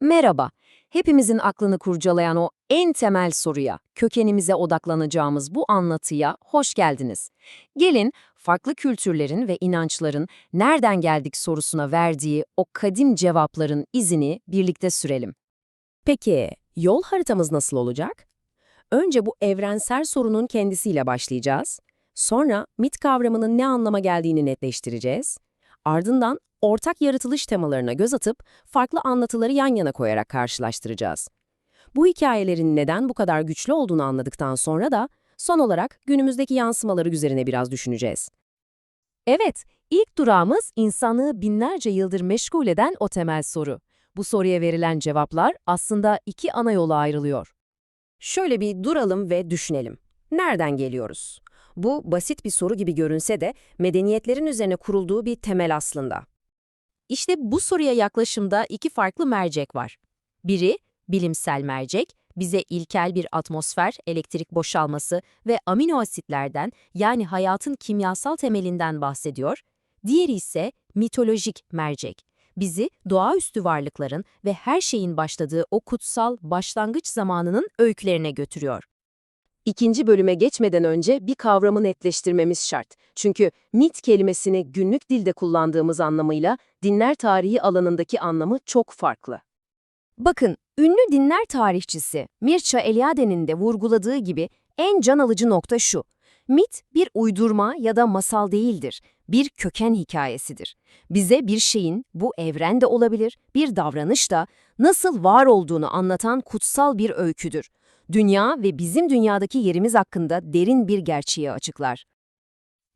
Merhaba. Hepimizin aklını kurcalayan o en temel soruya, kökenimize odaklanacağımız bu anlatıya hoş geldiniz. Gelin, farklı kültürlerin ve inançların nereden geldik sorusuna verdiği o kadim cevapların izini birlikte sürelim. Peki, yol haritamız nasıl olacak? Önce bu evrensel sorunun kendisiyle başlayacağız. Sonra mit kavramının ne anlama geldiğini netleştireceğiz. Ardından ortak yaratılış temalarına göz atıp farklı anlatıları yan yana koyarak karşılaştıracağız. Bu hikayelerin neden bu kadar güçlü olduğunu anladıktan sonra da son olarak günümüzdeki yansımaları üzerine biraz düşüneceğiz. Evet, ilk durağımız insanlığı binlerce yıldır meşgul eden o temel soru. Bu soruya verilen cevaplar aslında iki ana yola ayrılıyor. Şöyle bir duralım ve düşünelim. Nereden geliyoruz? Bu basit bir soru gibi görünse de medeniyetlerin üzerine kurulduğu bir temel aslında. İşte bu soruya yaklaşımda iki farklı mercek var. Biri, bilimsel mercek, bize ilkel bir atmosfer, elektrik boşalması ve amino asitlerden yani hayatın kimyasal temelinden bahsediyor. Diğeri ise mitolojik mercek, bizi doğaüstü varlıkların ve her şeyin başladığı o kutsal başlangıç zamanının öykülerine götürüyor. İkinci bölüme geçmeden önce bir kavramı netleştirmemiz şart. Çünkü mit kelimesini günlük dilde kullandığımız anlamıyla dinler tarihi alanındaki anlamı çok farklı. Bakın, ünlü dinler tarihçisi Mircea Eliade'nin de vurguladığı gibi en can alıcı nokta şu. Mit bir uydurma ya da masal değildir, bir köken hikayesidir. Bize bir şeyin, bu evren de olabilir, bir davranış da nasıl var olduğunu anlatan kutsal bir öyküdür. Dünya ve bizim dünyadaki yerimiz hakkında derin bir gerçeği açıklar.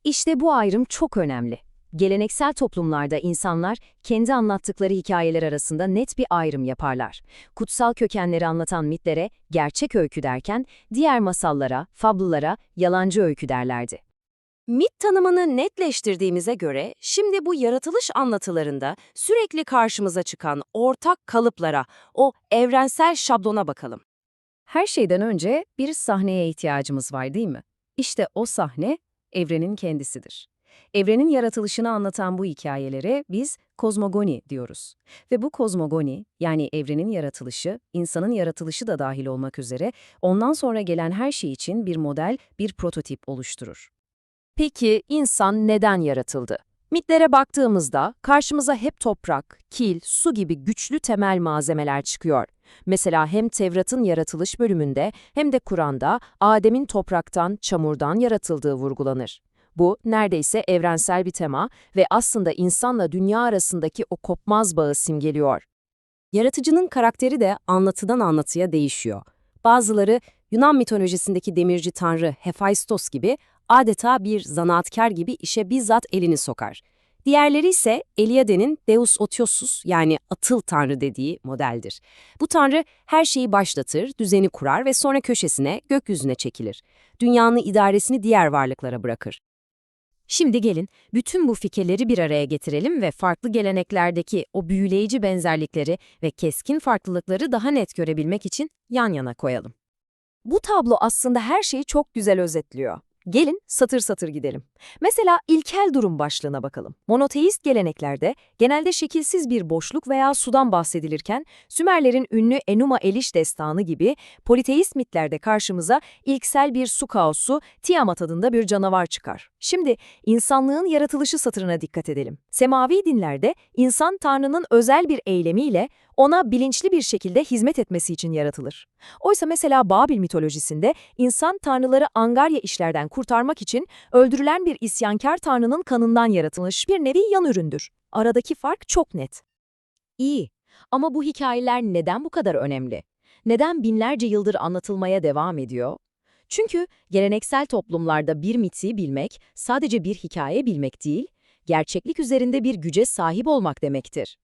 İşte bu ayrım çok önemli. Geleneksel toplumlarda insanlar kendi anlattıkları hikayeler arasında net bir ayrım yaparlar. Kutsal kökenleri anlatan mitlere gerçek öykü derken diğer masallara, fablulara yalancı öykü derlerdi. Mit tanımını netleştirdiğimize göre şimdi bu yaratılış anlatılarında sürekli karşımıza çıkan ortak kalıplara, o evrensel şablona bakalım. Her şeyden önce bir sahneye ihtiyacımız var değil mi? İşte o sahne evrenin kendisidir. Evrenin yaratılışını anlatan bu hikayelere biz kozmogoni diyoruz. Ve bu kozmogoni, yani evrenin yaratılışı, insanın yaratılışı da dahil olmak üzere, ondan sonra gelen her şey için bir model, bir prototip oluşturur. Peki insan neden yaratıldı? Mitlere baktığımızda karşımıza hep toprak, kil, su gibi güçlü temel malzemeler çıkıyor. Mesela hem Tevrat'ın yaratılış bölümünde hem de Kur'an'da Adem'in topraktan, çamurdan yaratıldığı vurgulanır. Bu neredeyse evrensel bir tema ve aslında insanla dünya arasındaki o kopmaz bağı simgeliyor. Yaratıcının karakteri de anlatıdan anlatıya değişiyor. Bazıları Yunan mitolojisindeki demirci tanrı Hephaistos gibi adeta bir zanaatkar gibi işe bizzat elini sokar. Diğerleri ise Eliade'nin Deus Otiosus yani atıl tanrı dediği modeldir. Bu tanrı her şeyi başlatır, düzeni kurar ve sonra köşesine, gökyüzüne çekilir. Dünyanın idaresini diğer varlıklara bırakır. Şimdi gelin bütün bu fikirleri bir araya getirelim ve farklı geleneklerdeki o büyüleyici benzerlikleri ve keskin farklılıkları daha net görebilmek için yan yana koyalım. Bu tablo aslında her şeyi çok güzel özetliyor. Gelin satır satır gidelim. Mesela ilkel durum başlığına bakalım. Monoteist geleneklerde genelde şekilsiz bir boşluk veya sudan bahsedilirken Sümerlerin ünlü Enuma Elish destanı gibi politeist mitlerde karşımıza ilksel bir su kaosu Tiamat adında bir canavar çıkar. Şimdi insanlığın yaratılışı satırına dikkat edelim. Semavi dinlerde insan Tanrı'nın özel bir eylemiyle ona bilinçli bir şekilde hizmet etmesi için yaratılır. Oysa mesela Babil mitolojisinde insan tanrıları angarya işlerden kurtarmak için öldürülen bir isyankar tanrının kanından yaratılmış bir nevi yan üründür. Aradaki fark çok net. İyi ama bu hikayeler neden bu kadar önemli? Neden binlerce yıldır anlatılmaya devam ediyor? Çünkü geleneksel toplumlarda bir miti bilmek sadece bir hikaye bilmek değil, gerçeklik üzerinde bir güce sahip olmak demektir.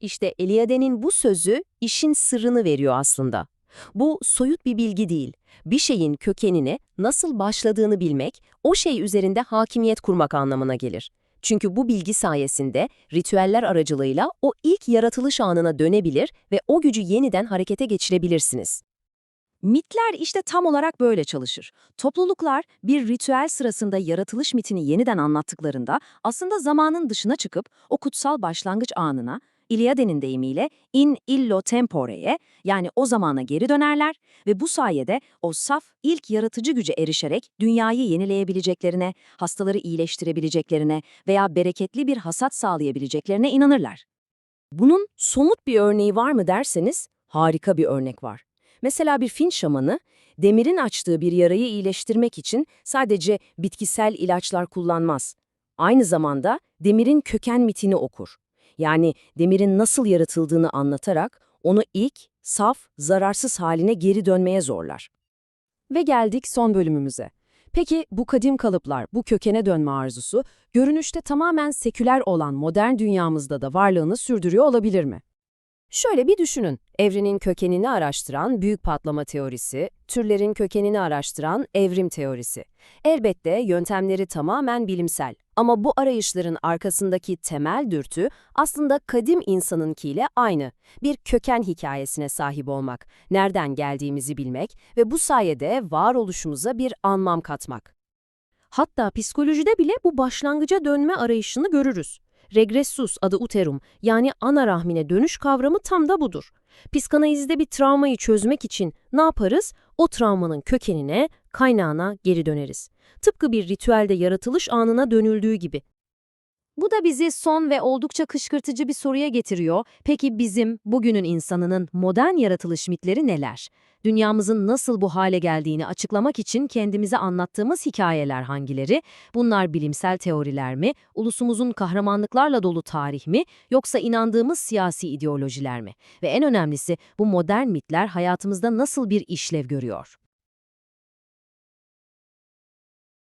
İşte Eliade'nin bu sözü işin sırrını veriyor aslında. Bu soyut bir bilgi değil. Bir şeyin kökenini, nasıl başladığını bilmek, o şey üzerinde hakimiyet kurmak anlamına gelir. Çünkü bu bilgi sayesinde ritüeller aracılığıyla o ilk yaratılış anına dönebilir ve o gücü yeniden harekete geçirebilirsiniz. Mitler işte tam olarak böyle çalışır. Topluluklar bir ritüel sırasında yaratılış mitini yeniden anlattıklarında aslında zamanın dışına çıkıp o kutsal başlangıç anına İlyade'nin deyimiyle in illo tempore'ye yani o zamana geri dönerler ve bu sayede o saf ilk yaratıcı güce erişerek dünyayı yenileyebileceklerine, hastaları iyileştirebileceklerine veya bereketli bir hasat sağlayabileceklerine inanırlar. Bunun somut bir örneği var mı derseniz harika bir örnek var. Mesela bir Fin şamanı demirin açtığı bir yarayı iyileştirmek için sadece bitkisel ilaçlar kullanmaz. Aynı zamanda demirin köken mitini okur. Yani demirin nasıl yaratıldığını anlatarak onu ilk, saf, zararsız haline geri dönmeye zorlar. Ve geldik son bölümümüze. Peki bu kadim kalıplar, bu kökene dönme arzusu, görünüşte tamamen seküler olan modern dünyamızda da varlığını sürdürüyor olabilir mi? Şöyle bir düşünün. Evrenin kökenini araştıran büyük patlama teorisi, türlerin kökenini araştıran evrim teorisi. Elbette yöntemleri tamamen bilimsel ama bu arayışların arkasındaki temel dürtü aslında kadim insanınkiyle aynı. Bir köken hikayesine sahip olmak, nereden geldiğimizi bilmek ve bu sayede varoluşumuza bir anlam katmak. Hatta psikolojide bile bu başlangıca dönme arayışını görürüz. Regressus adı uterum yani ana rahmine dönüş kavramı tam da budur. Psikanalizde bir travmayı çözmek için ne yaparız? O travmanın kökenine, kaynağına geri döneriz. Tıpkı bir ritüelde yaratılış anına dönüldüğü gibi. Bu da bizi son ve oldukça kışkırtıcı bir soruya getiriyor. Peki bizim, bugünün insanının modern yaratılış mitleri neler? Dünyamızın nasıl bu hale geldiğini açıklamak için kendimize anlattığımız hikayeler hangileri? Bunlar bilimsel teoriler mi, ulusumuzun kahramanlıklarla dolu tarih mi, yoksa inandığımız siyasi ideolojiler mi? Ve en önemlisi bu modern mitler hayatımızda nasıl bir işlev görüyor?